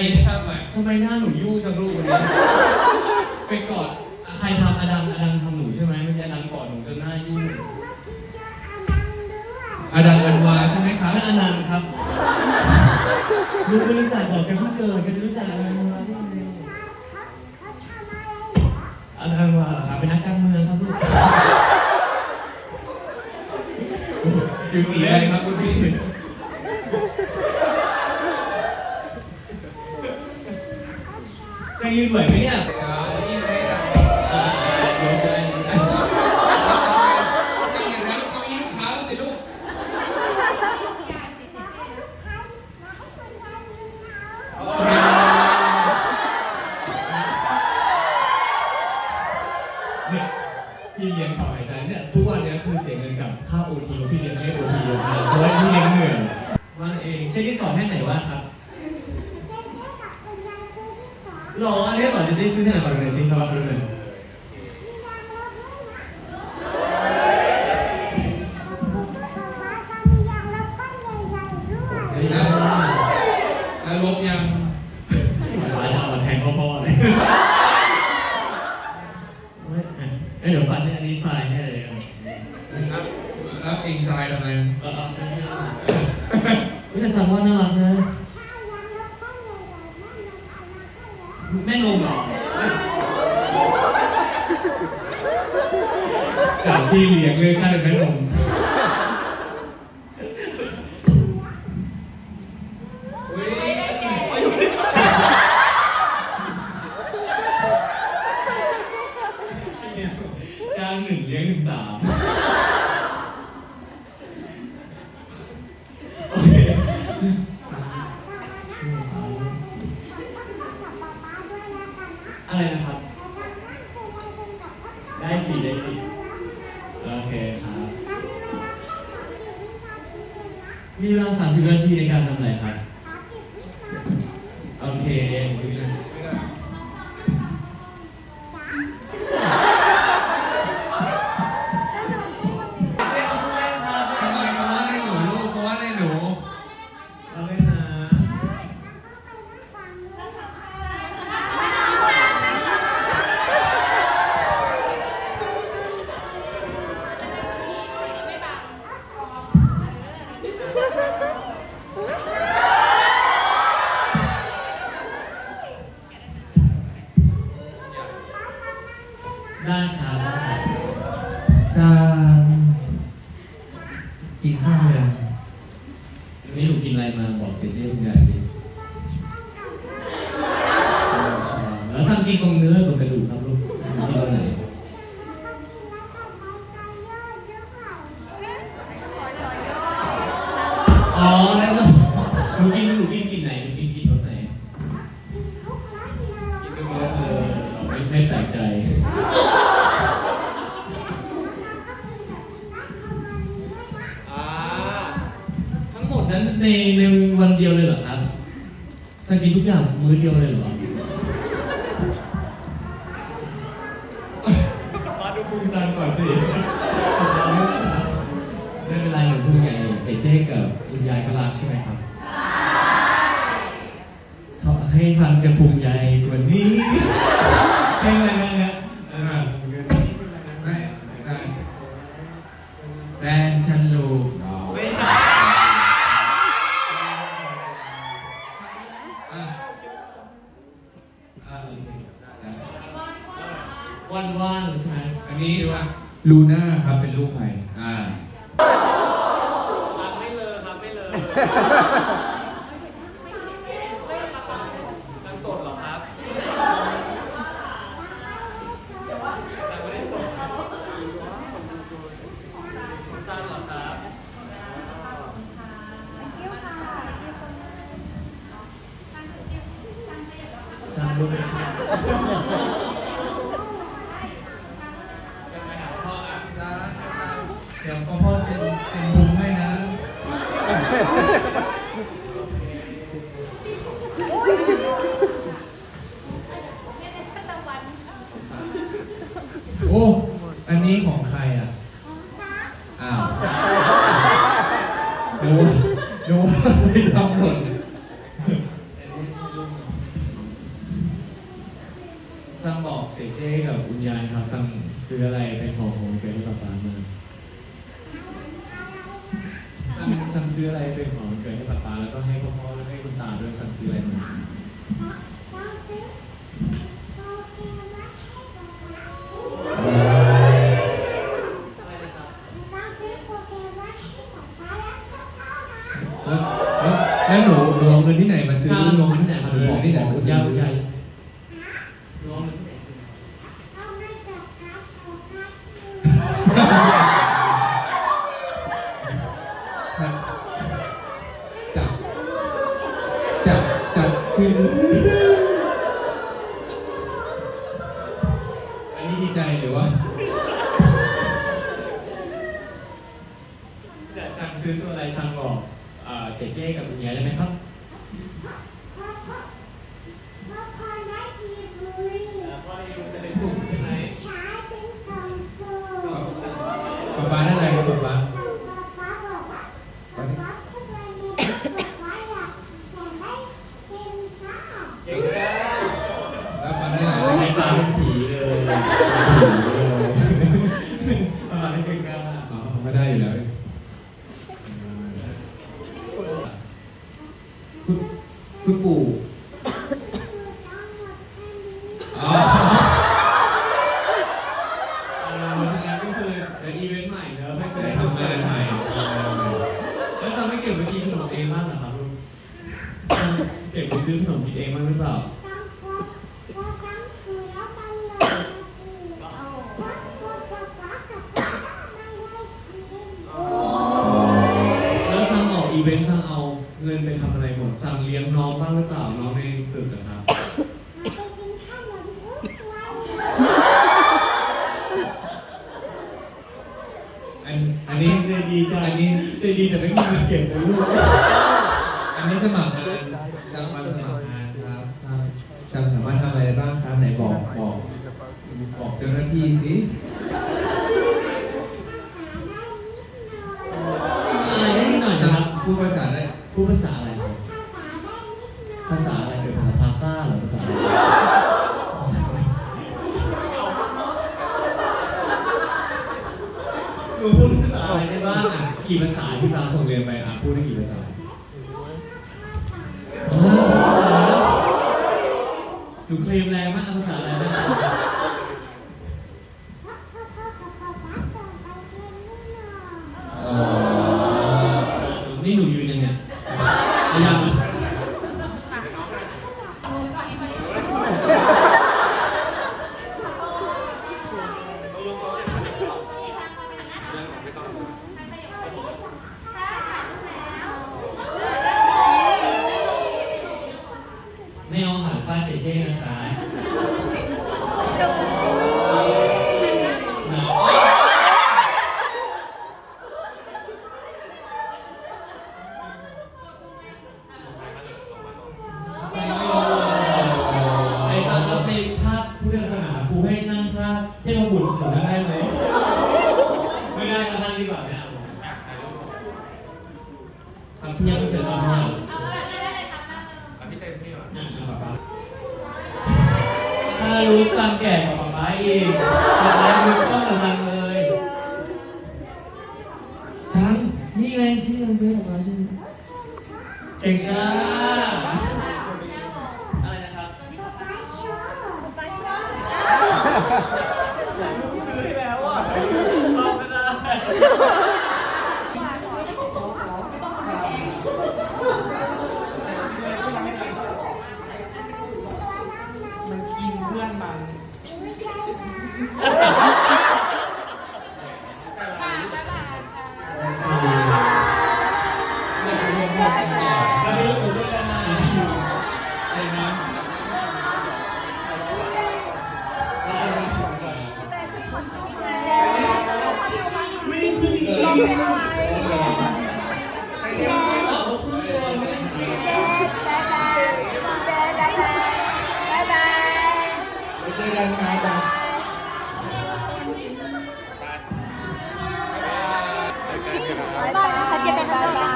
ไมทำอ่ทำไมหน้าหนูยู่จังลูกวันนี้ไปกอดใครทำอดังอดังทำหนูใช่ไหมไม่ใช่อดังกอดหนูจนหน้ายู่อดังอันวาใช่ไหมครับนั่นอนันต์ครับลูกไม่รู้จักหอกแกเพิ่งเกิดแกจะรู้จักอดันต์วาได้ยังไงอนันต์วาเหรอครับเป็นนักการเมืองครับลูก คือสีแดงครับคุณพี่ Như 呢因为อท่า มีเวลา 30 นาทีในการทำอะไรครับ โอเค30นาที മൂല്യമുള്ള เดี๋ยวพ่อเซ็นเซ็นบุ้งให้นะโอ้ อันนี้ของใครอะ อ้าวหนูหนูไปทำหล่ ซื้ออะไรไปของของเกิดให้ป๊าป๊ามาซังซังซื้ออะไรเป็นของเกิดให้ป๊าป๊าแล้วก็ให้พ่อพ่อแล้วให้คุณตาด้วยซังซื้ออะไรมาแล้วแล้วแล้วหนูหนูเอาเงินที่ไหนมาซื้อซังลงที่ไหนครับหนูเอาเงินที่ไหนมาคุณซื้ย่าอ เจเจกับอุญญาณได้ไหมครับพ่อเองจะเป็นกลุ่มใช่ไหมป๊าป๊าได้อะไรครับป๊าป๊า เก่งมาก แล้วป๊าได้อะไร ในตาเป็นผีเลยอ่าไม่เก่งกล้า อ๋อไม่ได้อยู่แล้วคุณคุณปู่อ๋อ เออเพราะฉะนั้นก็คือเป็นอีเวนต์ใหม่เนอะไปแสดง ทำงานใหม่ทำงานใหม่ แล้วซังไม่เก็บไปกินขนมเองบ้างเหรอครับลูกซังเก็บไป ซื้อขนมกินเองบ้างหรือเปล่า แล้วซังออกอีเวนต์ซังเอาเงินไปทำอะไรหมดซังเลี้ยงน้องบ้างหรือเปล่า น้องในตึกอะครับ อันอันนี้ใจดีจ้ะอันนี้ใจดีแต่ไม่มีเงินเก็บเลยลูก อันนี้สมัครงาน เจ้าหน้าที่สิอะไรได้นิดหน่อยนะครับพูดภาษาได้พูดภาษาอะไรครับภาษาอะไรเป็นภาษาพาซ่าเหรอภาษาอะไรภาษาอะไรหนูพูดภาษาอะไรได้บ้างอะกี่ภาษาที่เราส่งเรียนไปอะพูดได้กี่ภาษาอ๋อภาษาหนูเคลมแรงมากภาษาอะไรได้ ทำเพี้ยนไม่เป็นไรมากถ้ารู้ซังแก่กว่าป๊าป๊าอีก กันครับายบายนะคเจอกันบ๊าคะ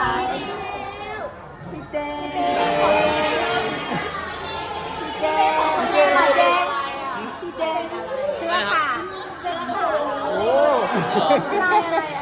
ดเต้พี่เต้พี่เต้พี่เต้เสื้อขาดเสื้อขาดโอ้